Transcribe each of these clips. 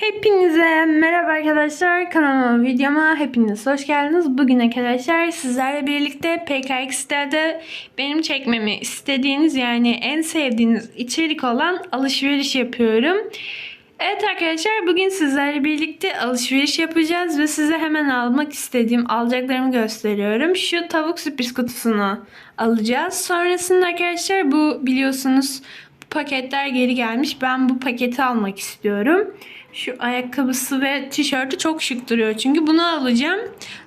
Hepinize merhaba arkadaşlar. Kanalıma videoma hepiniz hoş geldiniz. Bugün arkadaşlar sizlerle birlikte PKX'de benim çekmemi istediğiniz yani en sevdiğiniz içerik olan alışveriş yapıyorum. Evet arkadaşlar bugün sizlerle birlikte alışveriş yapacağız ve size hemen almak istediğim alacaklarımı gösteriyorum. Şu tavuk sürpriz kutusunu alacağız. Sonrasında arkadaşlar bu biliyorsunuz paketler geri gelmiş. Ben bu paketi almak istiyorum. Şu ayakkabısı ve tişörtü çok şık duruyor çünkü bunu alacağım.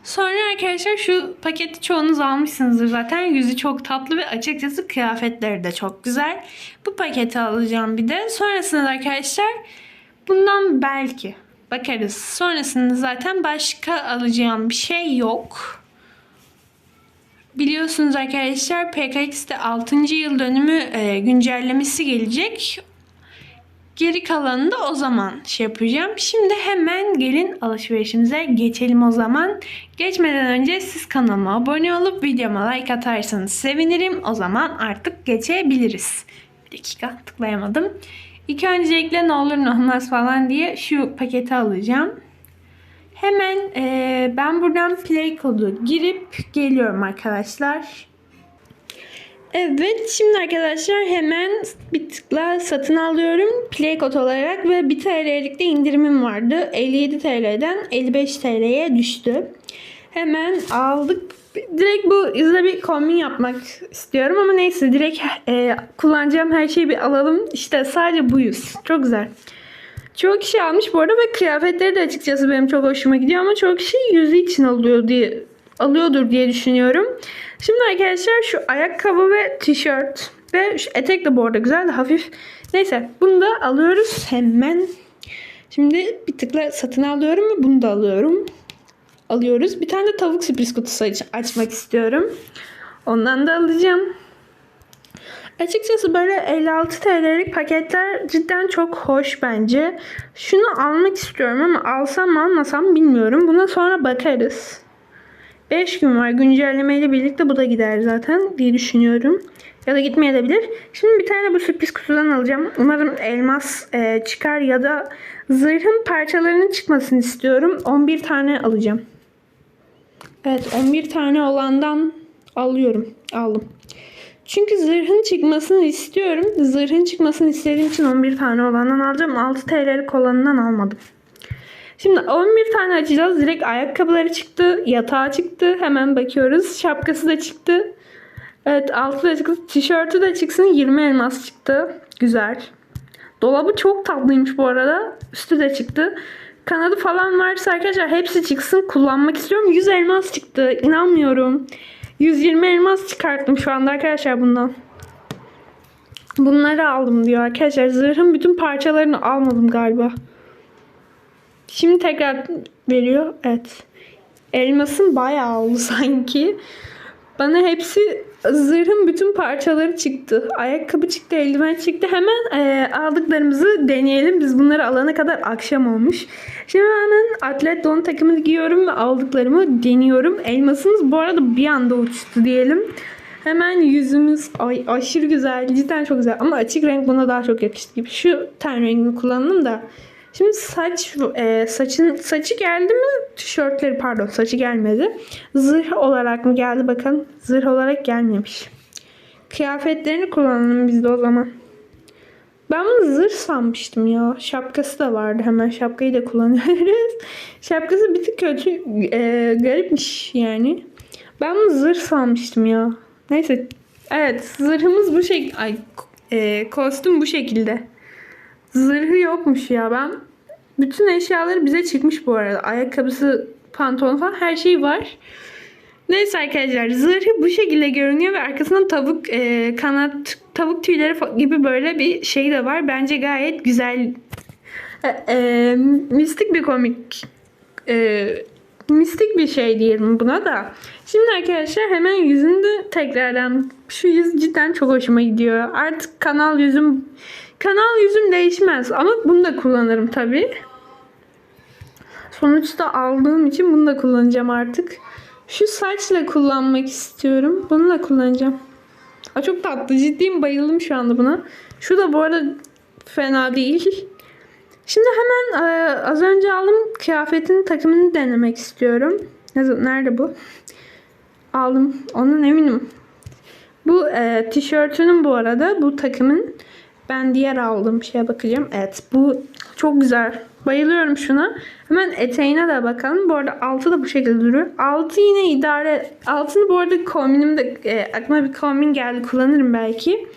Sonra arkadaşlar şu paketi çoğunuz almışsınızdır zaten. Yüzü çok tatlı ve açıkçası kıyafetleri de çok güzel. Bu paketi alacağım bir de. Sonrasında da arkadaşlar bundan belki bakarız. Sonrasında zaten başka alacağım bir şey yok. Biliyorsunuz arkadaşlar PKX'de 6. yıl dönümü e, güncellemesi gelecek. Geri kalanını da o zaman şey yapacağım. Şimdi hemen gelin alışverişimize geçelim o zaman. Geçmeden önce siz kanalıma abone olup videoma like atarsanız sevinirim. O zaman artık geçebiliriz. Bir dakika tıklayamadım. İlk öncelikle ne olur ne olmaz falan diye şu paketi alacağım. Hemen eee, ben buradan play kodu girip geliyorum arkadaşlar. Evet şimdi arkadaşlar hemen bir tıkla satın alıyorum play kod olarak ve 1 TL'lik de indirimim vardı. 57 TL'den 55 TL'ye düştü. Hemen aldık. Direkt bu yüzde bir kombin yapmak istiyorum ama neyse direkt e, kullanacağım her şeyi bir alalım. İşte sadece bu yüz. Çok güzel. Çoğu kişi almış bu arada ve kıyafetleri de açıkçası benim çok hoşuma gidiyor ama çoğu kişi yüzü için alıyor diye alıyordur diye düşünüyorum. Şimdi arkadaşlar şu ayakkabı ve tişört ve şu etek de bu arada güzel de hafif. Neyse bunu da alıyoruz hemen. Şimdi bir tıkla satın alıyorum ve bunu da alıyorum. Alıyoruz. Bir tane de tavuk sürpriz kutusu aç- açmak istiyorum. Ondan da alacağım. Açıkçası böyle 56 TL'lik paketler cidden çok hoş bence. Şunu almak istiyorum ama alsam almasam bilmiyorum. Buna sonra bakarız. 5 gün var güncellemeyle birlikte bu da gider zaten diye düşünüyorum. Ya da gitmeyebilir. Şimdi bir tane bu sürpriz kutudan alacağım. Umarım elmas e, çıkar ya da zırhın parçalarının çıkmasını istiyorum. 11 tane alacağım. Evet 11 tane olandan alıyorum. Aldım. Çünkü zırhın çıkmasını istiyorum. Zırhın çıkmasını istediğim için 11 tane olandan alacağım. 6 TL'lik olanından almadım. Şimdi 11 tane açacağız. Direkt ayakkabıları çıktı. Yatağı çıktı. Hemen bakıyoruz. Şapkası da çıktı. Evet altı da çıktı. Tişörtü de çıksın. 20 elmas çıktı. Güzel. Dolabı çok tatlıymış bu arada. Üstü de çıktı. Kanadı falan varsa arkadaşlar hepsi çıksın. Kullanmak istiyorum. 100 elmas çıktı. İnanmıyorum. 120 elmas çıkarttım şu anda arkadaşlar bundan. Bunları aldım diyor arkadaşlar. Zırhın bütün parçalarını almadım galiba. Şimdi tekrar veriyor. Evet. Elmasın bayağı oldu sanki. Bana hepsi zırhın bütün parçaları çıktı. Ayakkabı çıktı, eldiven çıktı. Hemen e, aldıklarımızı deneyelim. Biz bunları alana kadar akşam olmuş. Şimdi hemen atlet don takımını giyiyorum ve aldıklarımı deniyorum. Elmasımız bu arada bir anda uçtu diyelim. Hemen yüzümüz ay, aşırı güzel. Cidden çok güzel. Ama açık renk buna daha çok yakıştı gibi. Şu ten rengini kullandım da. Şimdi saç e, saçın saçı geldi mi? Tişörtleri pardon saçı gelmedi. Zırh olarak mı geldi bakın. Zırh olarak gelmemiş. Kıyafetlerini kullanalım biz de o zaman. Ben bunu zırh sanmıştım ya. Şapkası da vardı. Hemen şapkayı da kullanıyoruz. Şapkası bir tık kötü. e, garipmiş yani. Ben bunu zırh sanmıştım ya. Neyse. Evet zırhımız bu şekilde. Ay e, kostüm bu şekilde. Zırhı yokmuş ya ben. Bütün eşyaları bize çıkmış bu arada. Ayakkabısı, pantolon falan her şey var. Neyse arkadaşlar zırhı bu şekilde görünüyor ve arkasında tavuk e, kanat tavuk tüyleri gibi böyle bir şey de var. Bence gayet güzel. E, e, mistik bir komik e, mistik bir şey diyelim buna da. Şimdi arkadaşlar hemen yüzünde tekrardan şu yüz cidden çok hoşuma gidiyor. Artık kanal yüzüm kanal yüzüm değişmez ama bunu da kullanırım tabi. Sonuçta aldığım için bunu da kullanacağım artık. Şu saçla kullanmak istiyorum. Bunu da kullanacağım. Aa, çok tatlı. Ciddiyim bayıldım şu anda buna. Şu da bu arada fena değil. Şimdi hemen e, az önce aldım kıyafetin takımını denemek istiyorum. Ne- Nerede bu? Aldım. Onun eminim. Bu e, tişörtünün bu arada bu takımın ben diğer aldığım şeye bakacağım. Evet bu çok güzel. Bayılıyorum şuna. Hemen eteğine de bakalım. Bu arada altı da bu şekilde duruyor. Altı yine idare. Altını bu arada kombinimde e, aklıma bir kombin geldi. Kullanırım belki.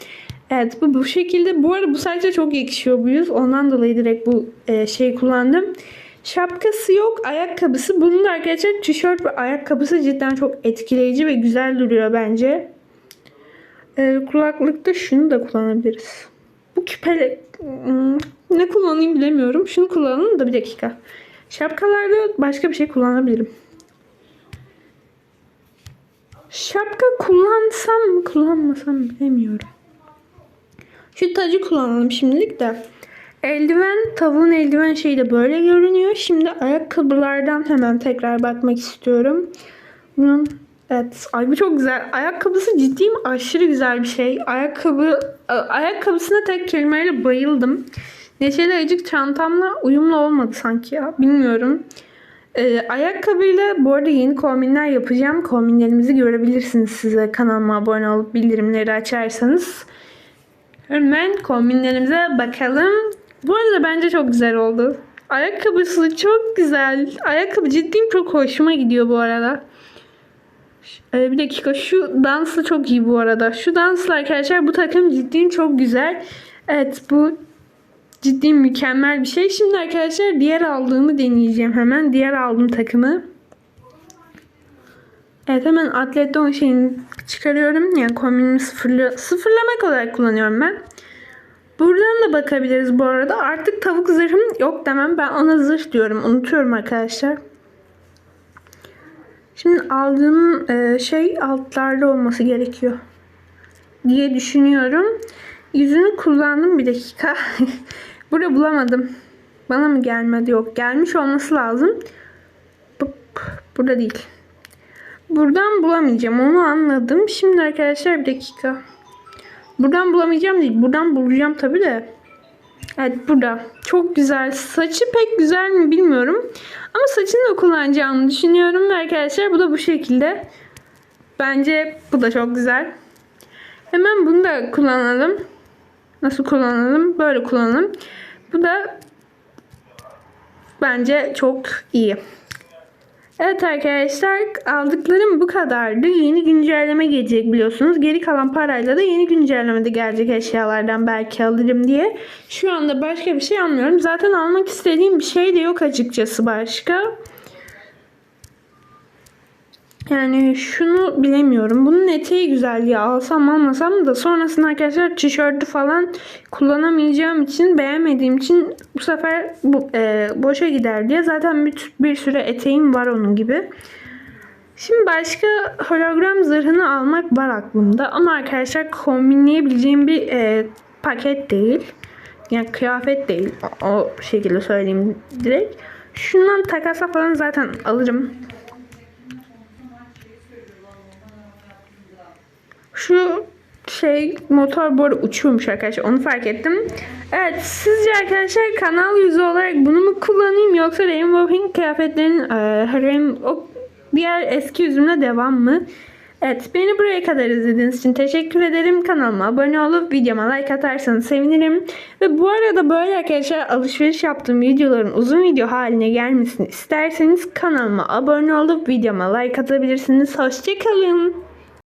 Evet bu bu şekilde. Bu arada bu sadece çok yakışıyor bu yüz. Ondan dolayı direkt bu e, şeyi kullandım. Şapkası yok. Ayakkabısı. Bunun da arkadaşlar tişört ve ayakkabısı cidden çok etkileyici ve güzel duruyor bence. E, kulaklıkta şunu da kullanabiliriz. Bu küpele Hmm, ne kullanayım bilemiyorum. Şunu kullanalım da bir dakika. Şapkalarda başka bir şey kullanabilirim. Şapka kullansam mı kullanmasam bilemiyorum. Şu tacı kullanalım şimdilik de. Eldiven, tavuğun eldiven şeyi de böyle görünüyor. Şimdi ayakkabılardan hemen tekrar bakmak istiyorum. Bunun Evet. Ay çok güzel. Ayakkabısı ciddiyim aşırı güzel bir şey. Ayakkabı a- ayakkabısına tek kelimeyle bayıldım. Neşeli Acık çantamla uyumlu olmadı sanki ya. Bilmiyorum. Ee, ayakkabıyla bu arada yeni kombinler yapacağım. Kombinlerimizi görebilirsiniz size kanalıma abone olup bildirimleri açarsanız. Hemen kombinlerimize bakalım. Bu arada bence çok güzel oldu. Ayakkabısı çok güzel. Ayakkabı ciddiyim çok hoşuma gidiyor bu arada. Ee, bir dakika şu danslı çok iyi bu arada. Şu danslı arkadaşlar bu takım ciddi çok güzel. Evet bu ciddi mükemmel bir şey. Şimdi arkadaşlar diğer aldığımı deneyeceğim hemen. Diğer aldığım takımı. Evet hemen atleton şeyini çıkarıyorum. Yani kombinimi sıfırlı, sıfırlamak olarak kullanıyorum ben. Buradan da bakabiliriz bu arada. Artık tavuk zırhım yok demem. Ben ona zırh diyorum. Unutuyorum arkadaşlar. Şimdi aldığım e, şey altlarda olması gerekiyor diye düşünüyorum. Yüzünü kullandım bir dakika. Burada bulamadım. Bana mı gelmedi? Yok. Gelmiş olması lazım. Burada değil. Buradan bulamayacağım. Onu anladım. Şimdi arkadaşlar bir dakika. Buradan bulamayacağım değil. Buradan bulacağım tabii de. Evet burada. Çok güzel. Saçı pek güzel mi bilmiyorum. Ama saçını da kullanacağımı düşünüyorum. Arkadaşlar bu da bu şekilde. Bence bu da çok güzel. Hemen bunu da kullanalım. Nasıl kullanalım? Böyle kullanalım. Bu da bence çok iyi. Evet arkadaşlar aldıklarım bu kadardı. Yeni güncelleme gelecek biliyorsunuz. Geri kalan parayla da yeni güncellemede gelecek eşyalardan belki alırım diye. Şu anda başka bir şey almıyorum. Zaten almak istediğim bir şey de yok açıkçası başka. Yani şunu bilemiyorum. Bunun eteği güzel ya. Alsam almasam da sonrasında arkadaşlar tişörtü falan kullanamayacağım için beğenmediğim için bu sefer bu, e, boşa gider diye. Zaten bir, bir süre eteğim var onun gibi. Şimdi başka hologram zırhını almak var aklımda. Ama arkadaşlar kombinleyebileceğim bir e, paket değil. Yani kıyafet değil. O şekilde söyleyeyim direkt. Şundan takasa falan zaten alırım. Şu şey motor bu arada uçuyormuş arkadaşlar onu fark ettim. Evet sizce arkadaşlar kanal yüzü olarak bunu mu kullanayım yoksa Rainbow Pink kıyafetlerin e, Rain- o diğer eski yüzümle devam mı? Evet beni buraya kadar izlediğiniz için teşekkür ederim. Kanalıma abone olup videoma like atarsanız sevinirim. Ve bu arada böyle arkadaşlar alışveriş yaptığım videoların uzun video haline gelmesini isterseniz kanalıma abone olup videoma like atabilirsiniz. Hoşçakalın.